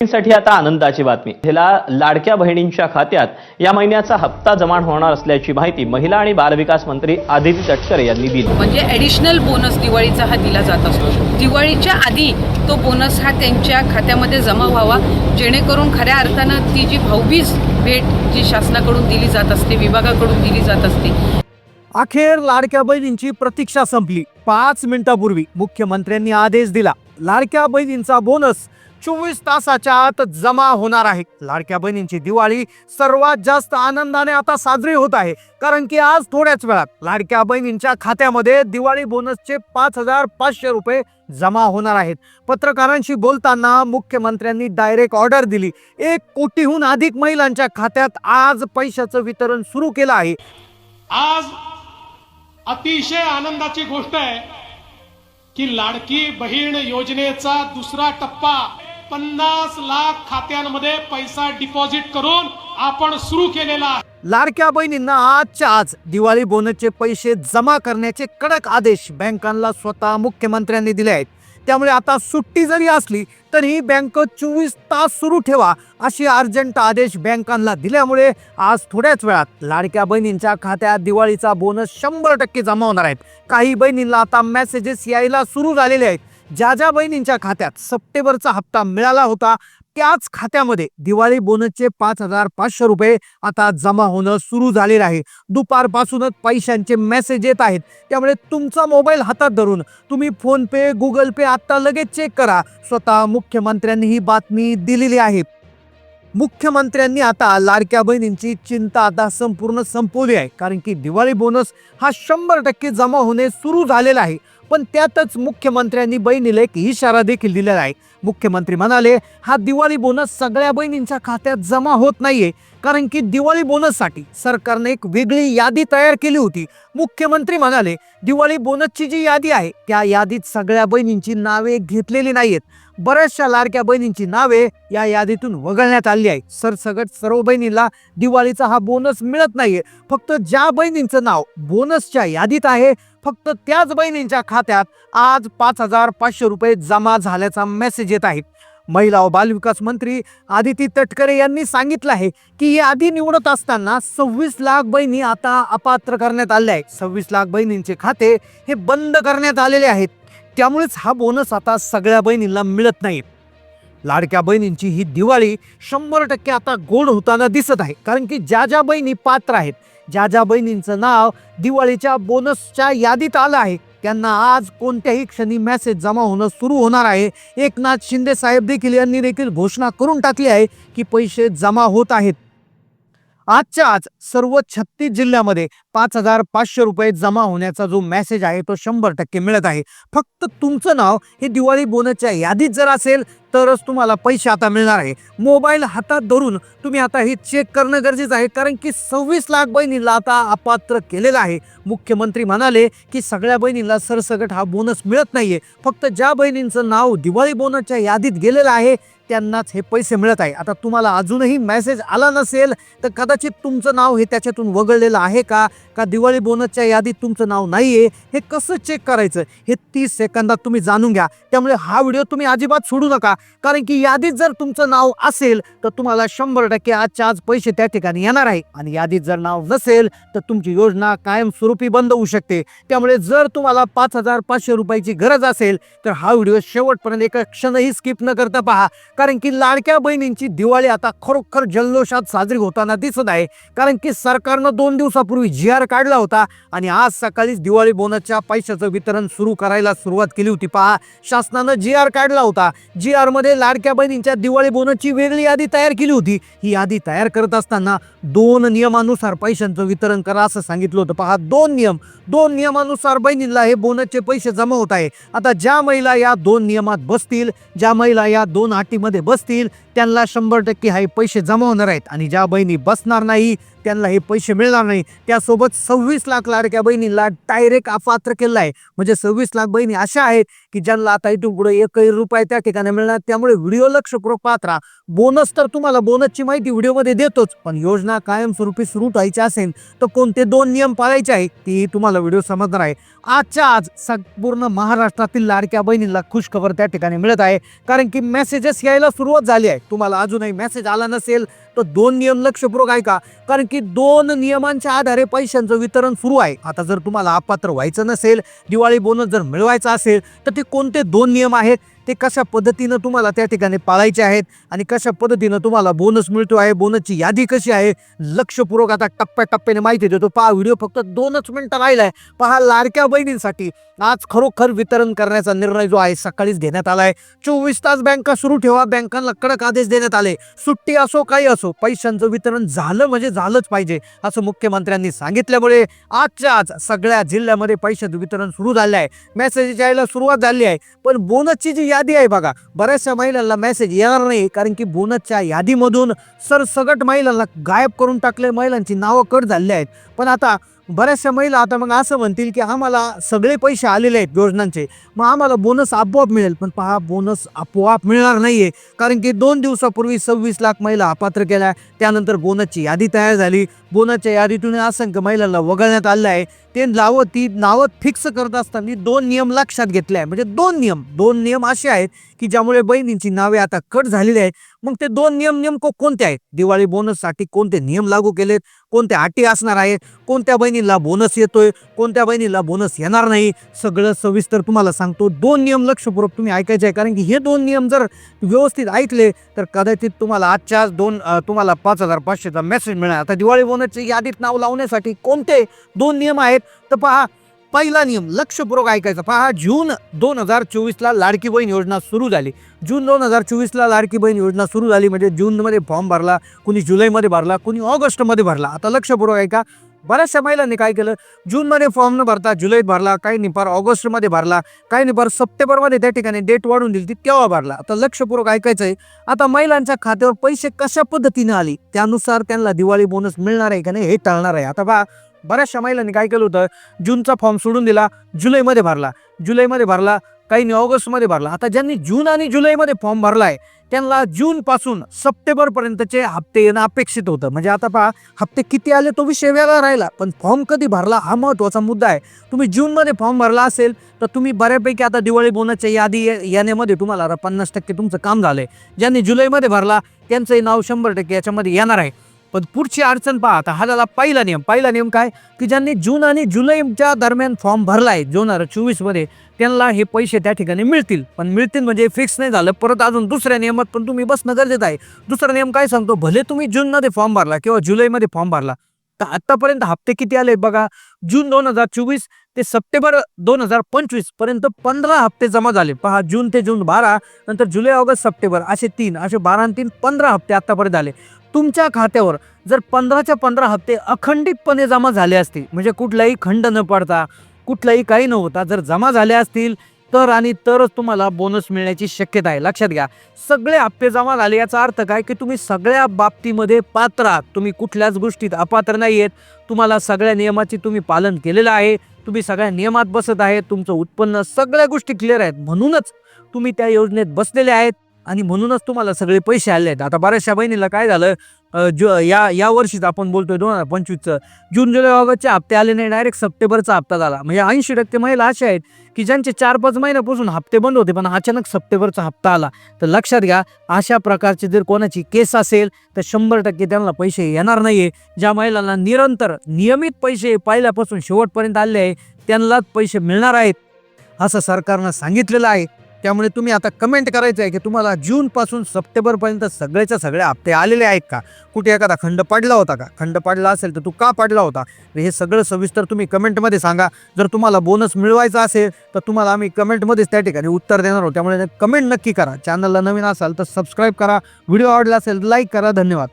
साठी आता आनंदाची बातमी. महिला लाडक्या बहिणींच्या खात्यात या महिन्याचा हप्ता जमा होणार असल्याची माहिती महिला आणि बालविकास मंत्री आदिती तटकरे यांनी दिली. म्हणजे ॲडिशनल बोनस दिवाळीचा हा दिला जात असतो. दिवाळीच्या आधी तो बोनस हा त्यांच्या खात्यामध्ये जमा व्हावा. जेणेकरून खऱ्या अर्थानं ती जी भाऊबीज भेट जी शासनाकडून दिली जात असते विभागाकडून दिली जात असते. अखेर लाडक्या बहिणींची प्रतीक्षा संपली. पाच मिनिटापूर्वी मुख्यमंत्र्यांनी आदेश दिला. लाडक्या बहिणींचा बोनस चोवीस तासाच्या आत जमा होणार आहे. लाडक्या बहिणींची दिवाळी सर्वात जास्त आनंदाने आता साजरी होत आहे. कारण की आज थोड्याच वेळात लाडक्या बहिणींच्या खात्यामध्ये दिवाळी बोनसचे पाच हजार पाचशे रुपये जमा होणार आहेत. पत्रकारांशी बोलताना मुख्यमंत्र्यांनी डायरेक्ट ऑर्डर दिली. एक कोटीहून अधिक महिलांच्या खात्यात आज पैशाचं वितरण सुरू केलं आहे. आज अतिशय आनंदाची गोष्ट आहे की लाडकी बहीण योजनेचा दुसरा टप्पा पन्नास लाख खात्यांमध्ये पैसा डिपॉझिट करून आपण सुरू केलेला लाडक्या बहिणींना आजच्या आज दिवाळी बोनसचे पैसे जमा करण्याचे कडक आदेश बँकांना स्वतः मुख्यमंत्र्यांनी दिले आहेत. त्यामुळे आता सुट्टी जरी असली तरी बँक चोवीस तास सुरू ठेवा अशी अर्जंट आदेश बँकांना दिल्यामुळे आज थोड्याच वेळात लाडक्या बहिणींच्या खात्यात दिवाळीचा बोनस शंभर टक्के जमा होणार आहेत. काही बहिणींना आता मेसेजेस यायला सुरू झालेले आहेत. ज्या ज्या बहिणींच्या खात्यात सप्टेंबरचा हप्ता मिळाला होता त्याच खात्यामध्ये दिवाळी बोनसचे पाच हजार पाचशे रुपये आता जमा होणं सुरू झालेलं आहे. दुपारपासूनच पैशांचे मेसेज येत आहेत. त्यामुळे तुमचा मोबाईल हातात धरून तुम्ही फोनपे गुगल पे आत्ता लगेच चेक करा. स्वतः मुख्यमंत्र्यांनी ही बातमी दिलेली आहे. मुख्यमंत्र्यांनी आता लाडक्या बहिणींची चिंता आता संपूर्ण संपवली आहे. कारण की दिवाळी बोनस हा शंभर टक्के जमा होणे सुरू झालेला आहे. पण त्यातच मुख्यमंत्र्यांनी बहिणीला एक इशारा देखील दिलेला आहे. मुख्यमंत्री म्हणाले हा दिवाळी बोनस सगळ्या बहिणींच्या खात्यात जमा होत नाहीये. कारण की दिवाळी बोनससाठी सरकारने एक वेगळी यादी तयार केली होती. मुख्यमंत्री म्हणाले दिवाळी बोनसची जी यादी आहे त्या यादीत सगळ्या बहिणींची नावे घेतलेली नाहीयेत. बऱ्याचशा लाडक्या बहिणींची नावे या यादीतून वगळण्यात आली आहे सरसगट सर्व बहिणींना दिवाळीचा हा बोनस मिळत नाहीये. फक्त ज्या बहिणींचं नाव बोनसच्या यादीत आहे फक्त त्याच बहिणींच्या खात्यात आज पाच हजार पाचशे रुपये जमा झाल्याचा मेसेज येत आहे. महिला व बालविकास मंत्री आदिती तटकरे यांनी सांगितलं आहे की यादी निवडत असताना सव्वीस लाख बहिणी आता अपात्र करण्यात आल्या आहेत. सव्वीस लाख बहिणींचे खाते हे बंद करण्यात आलेले आहेत. त्यामुळेच हा बोनस आता सगळ्या बहिणींना मिळत नाही. लाडक्या बहिणींची ही दिवाळी शंभर टक्के आता गोड होताना दिसत आहे. कारण की ज्या ज्या बहिणी पात्र आहेत ज्या ज्या बहिणींचं नाव दिवाळीच्या बोनसच्या यादीत आलं आहे त्यांना आज कोणत्याही क्षणी मेसेज जमा होणं सुरू होणार आहे. एकनाथ शिंदे साहेब देखील यांनी देखील घोषणा करून टाकली आहे की पैसे जमा होत आहेत. आजच्या आज सर्व छत्तीस जिल्ह्यामध्ये पाच हजार पाचशे रुपये जमा होण्याचा जो मेसेज आहे तो शंभर टक्के मिळत आहे. फक्त तुमचं नाव हे दिवाळी बोनसच्या यादीत जर असेल तरच तुम्हाला पैसे आता मिळणार आहे. मोबाईल हातात धरून तुम्ही आता हे चेक करणं गरजेचं आहे कारण की सव्वीस लाख बहिणींला आता अपात्र केलेलं आहे. मुख्यमंत्री म्हणाले की सगळ्या बहिणींना सरसकट हा बोनस मिळत नाहीये. फक्त ज्या बहिणींचं नाव दिवाळी बोनसच्या यादीत गेलेलं आहे त्यांनाच हे पैसे मिळत आहे. आता तुम्हाला अजूनही मेसेज आला नसेल तर कदाचित तुमचं नाव हे त्याच्यातून वगळलेलं आहे का? का दिवाळी बोनसच्या यादीत तुमचं नाव नाही आहे हे कसं चेक करायचं? हे तीस सेकंदात तुम्ही जाणून घ्या. त्यामुळे हा व्हिडिओ तुम्ही अजिबात सोडू नका. कारण की यादीत जर तुमचं नाव असेल तर तुम्हाला शंभर टक्के आजच्या आज पैसे त्या ठिकाणी येणार आहे. आणि यादीत जर नाव नसेल तर तुमची योजना कायमस्वरूपी बंद होऊ शकते. त्यामुळे जर तुम्हाला पाच हजार पाचशे रुपयाची गरज असेल तर हा व्हिडिओ शेवटपर्यंत एका क्षणही स्किप न करता पहा. कारण की लाडक्या बहिणींची दिवाळी आता खरोखर जल्लोषात साजरी होताना दिसत आहे. कारण की सरकारनं दोन दिवसापूर्वी जी आर काढला होता आणि आज सकाळीच दिवाळी बोनसच्या पैशाचं वितरण सुरू करायला सुरुवात केली होती. पहा शासनानं जी आर काढला होता. जी आरमध्ये लाडक्या बहिणींच्या दिवाळी बोनसची वेगळी यादी तयार केली होती. ही यादी तयार करत असताना दोन नियमानुसार पैशांचं वितरण करा असं सांगितलं होतं. पहा दोन नियम. दोन नियमानुसार बहिणींना हे बोनसचे पैसे जमा होत आहे. आता ज्या महिला या दोन नियमात बसतील ज्या महिला या दोन अटीमध्ये बसतील त्यांना शंभर टक्के हे पैसे जमा होणार आहेत. आणि ज्या बहिणी बसणार नाही त्यांना हे पैसे मिळणार नाही. त्यासोबत सव्वीस लाख लाडक्या बहिणीला डायरेक्ट अपात्र केलं आहे म्हणजे सव्वीस लाख बहिणी अशा आहेत की ज्यांना आता इथून पुढे एकही रुपये त्या ठिकाणी मिळणार त्यामुळे व्हिडिओ लक्षपूर्वक पाहत राहा. बोनस तर तुम्हाला बोनसची माहिती व्हिडिओमध्ये देतोच. पण योजना कायमस्वरूपी सुरू ठेवायची असेल तर कोणते दोन नियम पाळायचे आहे ती तुम्हाला व्हिडिओ समजणार आहे. आजच्या आज संपूर्ण महाराष्ट्रातील लाडक्या बहिणींना खुशखबर त्या ठिकाणी मिळत आहे. कारण की मेसेजेस यायला सुरुवात झाली आहे. तुम्हाला अजूनही मेसेज आला नसेल तर दोन नियम लक्षपूर्वक ऐका. कारण की दोन नियमांच्या आधारे पैशांचं वितरण सुरू आहे. आता जर तुम्हाला अपात्र व्हायचं नसेल दिवाळी बोनस जर मिळवायचा असेल तर ते कोणते दोन नियम आहेत? ते कशा पद्धतीनं तुम्हाला त्या ठिकाणी पाळायचे आहेत आणि कशा पद्धतीनं तुम्हाला बोनस मिळतो आहे? बोनसची यादी कशी आहे? लक्षपूर्वक आता टप्प्याटप्प्याने माहिती देतो. पहा व्हिडिओ फक्त दोनच मिनटं राहिला आहे पहा लाडक्या बहिणींसाठी आज खरोखर वितरण करण्याचा निर्णय जो आहे सकाळीच घेण्यात आला आहे चोवीस तास बँका सुरू ठेवा? बँकांना कडक आदेश देण्यात आले. सुट्टी असो काही असो पैशांचं वितरण झालं म्हणजे झालंच पाहिजे असं मुख्यमंत्र्यांनी सांगितल्यामुळे आजच्या आज सगळ्या जिल्ह्यामध्ये पैशाचं वितरण सुरू झालं आहे मेसेज यायला सुरुवात झाली आहे. पण बोनसची जी यादी आहे बघा. बऱ्याचशा महिलांना मेसेज येणार नाही कारण की बोनसच्या यादीमधून सरसगट महिलांना गायब करून टाकले महिलांची नावं कट झाली आहेत. पण आता बऱ्याचशा महिला आता मग असं म्हणतील की आम्हाला सगळे पैसे आलेले आहेत योजनांचे. मग आम्हाला बोनस आपोआप मिळेल. पण पहा बोनस आपोआप मिळणार नाही आहे कारण की दोन दिवसापूर्वी सव्वीस लाख महिला अपात्र केल्या. त्यानंतर बोनसची यादी तयार झाली. बोनसच्या यादीतून असंख्य महिलांना वगळण्यात आलं आहे. ते नावं ती नावं फिक्स करत असताना दोन नियम लक्षात घेतले आहे. म्हणजे दोन नियम. दोन नियम असे आहेत की ज्यामुळे बहिणींची नावे आता कट झालेली आहेत. मग ते दोन नियम नेमकं कोणते आहेत? दिवाळी बोनससाठी कोणते नियम लागू केलेत? कोणत्या अटी असणार आहेत? कोणत्या बहिणीला बोनस येतोय? कोणत्या बहिणीला बोनस येणार नाही? सगळं सविस्तर तुम्हाला सांगतो. दोन नियम लक्षपूर्वक तुम्ही ऐकायचे आहे. कारण की हे दोन नियम जर व्यवस्थित ऐकले तर कदाचित तुम्हाला आजच्या आज दोन तुम्हाला पाच हजार पाचशेचा मेसेज मिळणार. आता दिवाळी बोनसची यादीत नाव लावण्यासाठी कोणते दोन नियम आहेत? तर पहा पहिला नियम लक्षपूर्वक ऐकायचा. पहा जून दोन हजार चोवीसला लाडकी बहीण योजना सुरू झाली. जून दोन हजार चोवीसला लाडकी बहीण योजना सुरू झाली म्हणजे जूनमध्ये फॉर्म भरला कुणी जुलैमध्ये भरला कुणी ऑगस्टमध्ये भरला. आता लक्षपूर्वक ऐका. बऱ्याचशा महिलांनी काय केलं? जूनमध्ये फॉर्म न भरता जुलैत भरला काही निपार ऑगस्टमध्ये भरला काही निपार सप्टेंबरमध्ये त्या ठिकाणी डेट वाढून दिली ती तेव्हा भरला. आता लक्षपूर्वक ऐकायचं आहे आता महिलांच्या खात्यावर पैसे कशा पद्धतीने आली? त्यानुसार त्यांना दिवाळी बोनस मिळणार आहे का नाही हे टाळणार आहे. आता पहा बऱ्याचशा महिलांनी काय केलं होतं? जूनचा फॉर्म सोडून दिला जुलैमध्ये भरला. जुलैमध्ये भरला काहींनी ऑगस्टमध्ये भरला. आता ज्यांनी जून आणि जुलैमध्ये फॉर्म भरला आहे त्यांना जूनपासून सप्टेंबरपर्यंतचे हप्ते येणं अपेक्षित होतं. म्हणजे आता पहा हप्ते किती आले तो विषय वेगळा राहिला. पण फॉर्म कधी भरला हा महत्त्वाचा मुद्दा आहे. तुम्ही जूनमध्ये फॉर्म भरला असेल तर तुम्ही बऱ्यापैकी आता दिवाळी बोनसच्या यादी ये- येण्यामध्ये तुम्हाला पन्नास टक्के तुमचं काम झालं आहे ज्यांनी जुलैमध्ये भरला त्यांचंही नाव शंभर टक्के याच्यामध्ये येणार आहे. पण पुढची अडचण पहा आता हा झाला पहिला नियम. पहिला नियम काय? की ज्यांनी जून आणि जुलैच्या दरम्यान फॉर्म भरला आहे दोन हजार चोवीसमध्ये त्यांना हे पैसे त्या ठिकाणी मिळतील. पण मिळतील म्हणजे फिक्स नाही झालं परत अजून दुसऱ्या नियमात पण तुम्ही बसणं गरजेचं आहे. दुसरा नियम काय सांगतो? भले तुम्ही जूनमध्ये फॉर्म भरला किंवा जुलैमध्ये फॉर्म भरला तर आत्तापर्यंत हप्ते किती आले बघा? जून दोन हजार चोवीस ते सप्टेंबर दोन हजार पंचवीसपर्यंत पंधरा हप्ते जमा झाले. पहा जून ते जून बारा नंतर जुलै ऑगस्ट सप्टेंबर असे तीन असे बारा तीन पंधरा हप्ते आत्तापर्यंत आले. तुमच्या खात्यावर जर पंधराच्या पंधरा हप्ते अखंडितपणे जमा झाले असतील म्हणजे कुठलाही खंड न पडता कुठलाही काही न होता जर जमा झाले असतील तर आणि तरच तुम्हाला बोनस मिळण्याची शक्यता आहे. लक्षात घ्या सगळे हप्ते जमा झाले याचा अर्थ काय की तुम्ही सगळ्या बाबतीमध्ये पात्र आहात. तुम्ही कुठल्याच गोष्टीत अपात्र नाही आहेत तुम्हाला सगळ्या नियमाचे तुम्ही पालन केलेलं आहे. तुम्ही सगळ्या नियमात बसत आहे. तुमचं उत्पन्न सगळ्या गोष्टी क्लिअर आहेत. म्हणूनच तुम्ही त्या योजनेत बसलेले आहेत. आणि म्हणूनच तुम्हाला सगळे पैसे आले आहेत. आता बऱ्याचशा बहिणीला काय झालं ज जो या या वर्षीच आपण बोलतोय दोन हजार पंचवीसचं जून जुलै ऑगस्टचे हप्ते आले नाही डायरेक्ट सप्टेंबरचा हप्ता झाला. म्हणजे ऐंशी टक्के महिला अशा आहेत की ज्यांचे चार पाच महिन्यापासून हप्ते बंद होते पण अचानक सप्टेंबरचा हप्ता आला. तर लक्षात घ्या अशा प्रकारची जर कोणाची केस असेल तर शंभर टक्के त्यांना पैसे येणार नाही आहे ज्या महिलांना निरंतर नियमित पैसे पहिल्यापासून शेवटपर्यंत आले आहे त्यांनाच पैसे मिळणार आहेत असं सरकारनं सांगितलेलं आहे. त्यामुळे तुम्ही आता कमेंट करायचं आहे की तुम्हाला जूनपासून सप्टेंबरपर्यंत सगळ्याच्या सगळे हप्ते आलेले आहेत का? कुठे एखादा खंड पडला होता का? खंड पडला असेल तर तू का पडला होता? हे सगळं सविस्तर तुम्ही कमेंटमध्ये सांगा. जर तुम्हाला बोनस मिळवायचा असेल तर तुम्हाला आम्ही कमेंटमध्येच त्या ठिकाणी उत्तर देणार आहोत. त्यामुळे कमेंट नक्की करा. चॅनलला नवीन असाल तर सबस्क्राईब करा. व्हिडिओ आवडला असेल लाईक करा. धन्यवाद.